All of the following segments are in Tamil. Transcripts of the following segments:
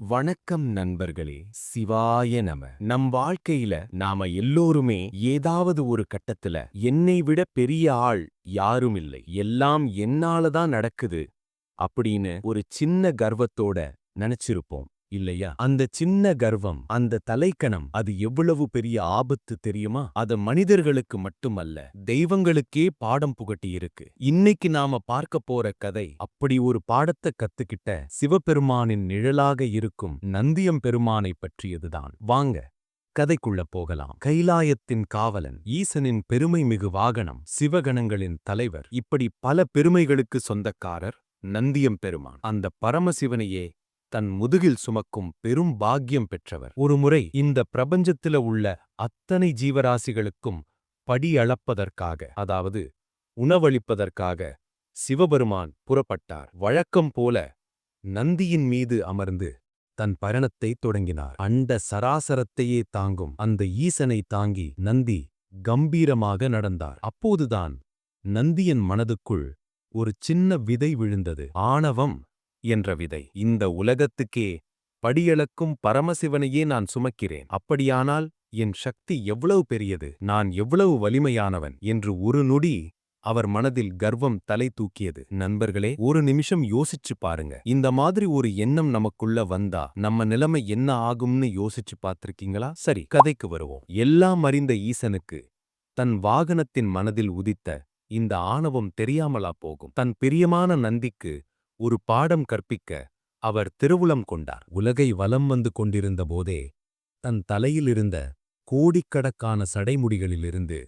வணக்கம் நண்பர்களே சிவாய நம. நம் வாழ்க்கையில நாம எல்லோருமே ஏதாவது ஒரு கட்டத்துல என்னை விட பெரிய ஆள் யாரும் இல்லை. எல்லாம் என்னால தான் நடக்குது அப்படின்னு ஒரு சின்ன கர்வத்தோட நினைச்சிருப்போம். இல்லையா? அந்த சின்ன கர்வம் அந்த தலைக்கணம் அது எவ்வளவு பெரிய ஆபத்து தெரியுமா? அது மனிதர்களுக்கு மட்டுமல்ல தெய்வங்களுக்கே பாடம் புகட்டி இருக்கு இன்னைக்கு நாம பார்க்க போற கதை அப்படி ஒரு பாடத்தை கத்துக்கிட்ட சிவபெருமானின் நிழலாக இருக்கும் நந்தியம் பெருமானை பற்றியதுதான். வாங்க கதைக்குள்ள போகலாம். கைலாயத்தின் காவலன் ஈசனின் பெருமை மிகு வாகனம் சிவகணங்களின் தலைவர் இப்படி பல பெருமைகளுக்கு சொந்தக்காரர் நந்தியம் பெருமான். அந்த பரமசிவனையே தன் முதுகில் சுமக்கும் பெரும் பாக்கியம் பெற்றவர். ஒருமுறை இந்த பிரபஞ்சத்தில உள்ள அத்தனை ஜீவராசிகளுக்கும் படியளப்பதற்காக அதாவது உணவளிப்பதற்காக சிவபெருமான் புறப்பட்டார். வழக்கம் போல நந்தியின் மீது அமர்ந்து தன் பயணத்தை தொடங்கினார். அண்ட சராசரத்தையே தாங்கும் அந்த ஈசனை தாங்கி நந்தி கம்பீரமாக நடந்தார். அப்போதுதான் நந்தியின் மனதுக்குள் ஒரு சின்ன விதை விழுந்தது. ஆணவம் என்ற விதை. இந்த உலகத்துக்கே படியளக்கும் பரமசிவனையே நான் சுமக்கிறேன். அப்படியானால் என் சக்தி எவ்வளவு பெரியது? நான் எவ்வளவு வலிமையானவன்? என்று ஒரு நொடி அவர் மனதில் கர்வம் தலை தூக்கியது. நண்பர்களே ஒரு நிமிஷம் யோசிச்சு பாருங்க. இந்த மாதிரி ஒரு எண்ணம் நமக்குள்ள வந்தா நம்ம நிலைமை என்ன ஆகும்னு யோசிச்சு பார்த்திருக்கீங்களா? சரி கதைக்கு வருவோம். எல்லாம் அறிந்த ஈசனுக்கு தன் வாகனத்தின் மனதில் உதித்த இந்த ஆணவம் தெரியாமலா போகும். தன் பிரியமான நந்திக்கு ஒரு பாடம் கற்பிக்க அவர் திருவுளம் கொண்டார். உலகை வலம் வந்து கொண்டிருந்த போதே தன் தலையிலிருந்த கோடிக்கணக்கான சடைமுடிகளிலிருந்து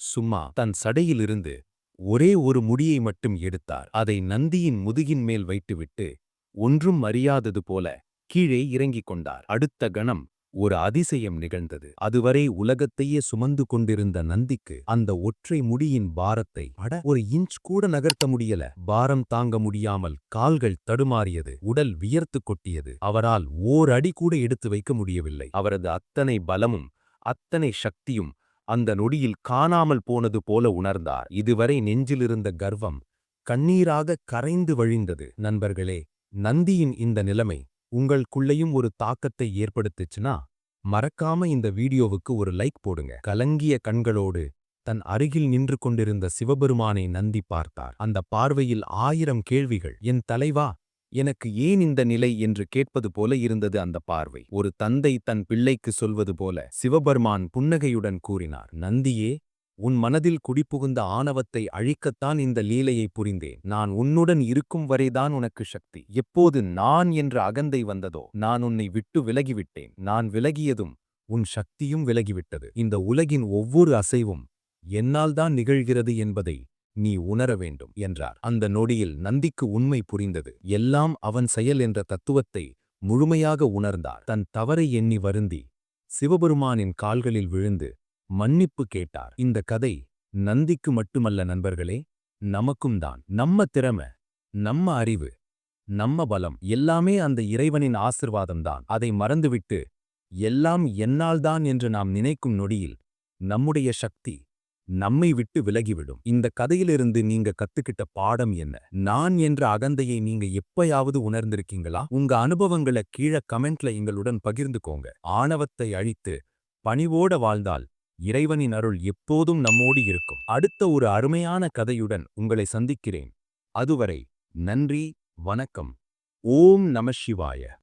சும்மா தன் சடையிலிருந்து ஒரே ஒரு முடியை மட்டும் எடுத்தார். அதை நந்தியின் முதுகின் மேல் வைத்துவிட்டு ஒன்றும் அறியாதது போல கீழே இறங்கிக் கொண்டார். அடுத்த கணம் ஒரு அதிசயம் நிகழ்ந்தது. அதுவரை உலகத்தையே சுமந்து கொண்டிருந்த நந்திக்கு அந்த ஒற்றை முடியின் பாரத்தை அட ஒரு இன்ச் கூட நகர்த்த முடியல. பாரம் தாங்க முடியாமல் கால்கள் தடுமாறியது. உடல் வியர்த்து கொட்டியது. அவரால் ஓர் அடி கூட எடுத்து வைக்க முடியவில்லை. அவரது அத்தனை பலமும் அத்தனை சக்தியும் அந்த நொடியில் காணாமல் போனது போல உணர்ந்தார். இதுவரை நெஞ்சிலிருந்த கர்வம் கண்ணீராக கரைந்து வழிந்தது. நண்பர்களே நந்தியின் இந்த நிலைமை உங்களுக்குள்ளேயும் ஒரு தாக்கத்தை ஏற்படுத்துச்சுன்னா மறக்காம இந்த வீடியோவுக்கு ஒரு லைக் போடுங்க. கலங்கிய கண்களோடு தன் அருகில் நின்று கொண்டிருந்த சிவபெருமானை நந்தி பார்த்தார். அந்த பார்வையில் ஆயிரம் கேள்விகள். என் தலைவா எனக்கு ஏன் இந்த நிலை? என்று கேட்பது போல இருந்தது அந்த பார்வை. ஒரு தந்தை தன் பிள்ளைக்கு சொல்வது போல சிவபெருமான் புன்னகையுடன் கூறினார். நந்தியே உன் மனதில் குடிபுகுந்த ஆணவத்தை அழிக்கத்தான் இந்த லீலையை புரிந்தேன். நான் உன்னுடன் இருக்கும் வரைதான் உனக்கு சக்தி. எப்போது நான் என்ற அகந்தை வந்ததோ நான் உன்னை விட்டு விலகிவிட்டேன். நான் விலகியதும் உன் சக்தியும் விலகிவிட்டது. இந்த உலகின் ஒவ்வொரு அசைவும் என்னால்தான் நிகழ்கிறது என்பதை நீ உணர வேண்டும் என்றார். அந்த நொடியில் நந்திக்கு உண்மை புரிந்தது. எல்லாம் அவன் செயல் என்ற தத்துவத்தை முழுமையாக உணர்ந்தார். தன் தவறை எண்ணி வருந்தி சிவபெருமானின் கால்களில் விழுந்து மன்னிப்பு கேட்டார். இந்த கதை நந்திக்கு மட்டுமல்ல நண்பர்களே நமக்கும் தான். நம்ம திறமை நம்ம அறிவு நம்ம பலம் எல்லாமே அந்த இறைவனின் ஆசிர்வாதம்தான் அதை மறந்துவிட்டு எல்லாம் என்னால்தான் என்று நாம் நினைக்கும் நொடியில் நம்முடைய சக்தி நம்மை விட்டு விலகிவிடும். இந்த கதையிலிருந்து நீங்க கத்துக்கிட்ட பாடம் என்ன? நான் என்ற அகந்தையை நீங்க எப்பயாவது உணர்ந்திருக்கீங்களா? உங்க அனுபவங்களை கீழே கமெண்ட்ல எங்களுடன் பகிர்ந்துக்கோங்க. ஆணவத்தை அழித்து பணிவோட வாழ்ந்தால் இறைவனின் அருள் எப்போதும் நம்மோடு இருக்கும். அடுத்த ஒரு அருமையான கதையுடன் உங்களை சந்திக்கிறேன். அதுவரை நன்றி வணக்கம். ஓம் நம சிவாய.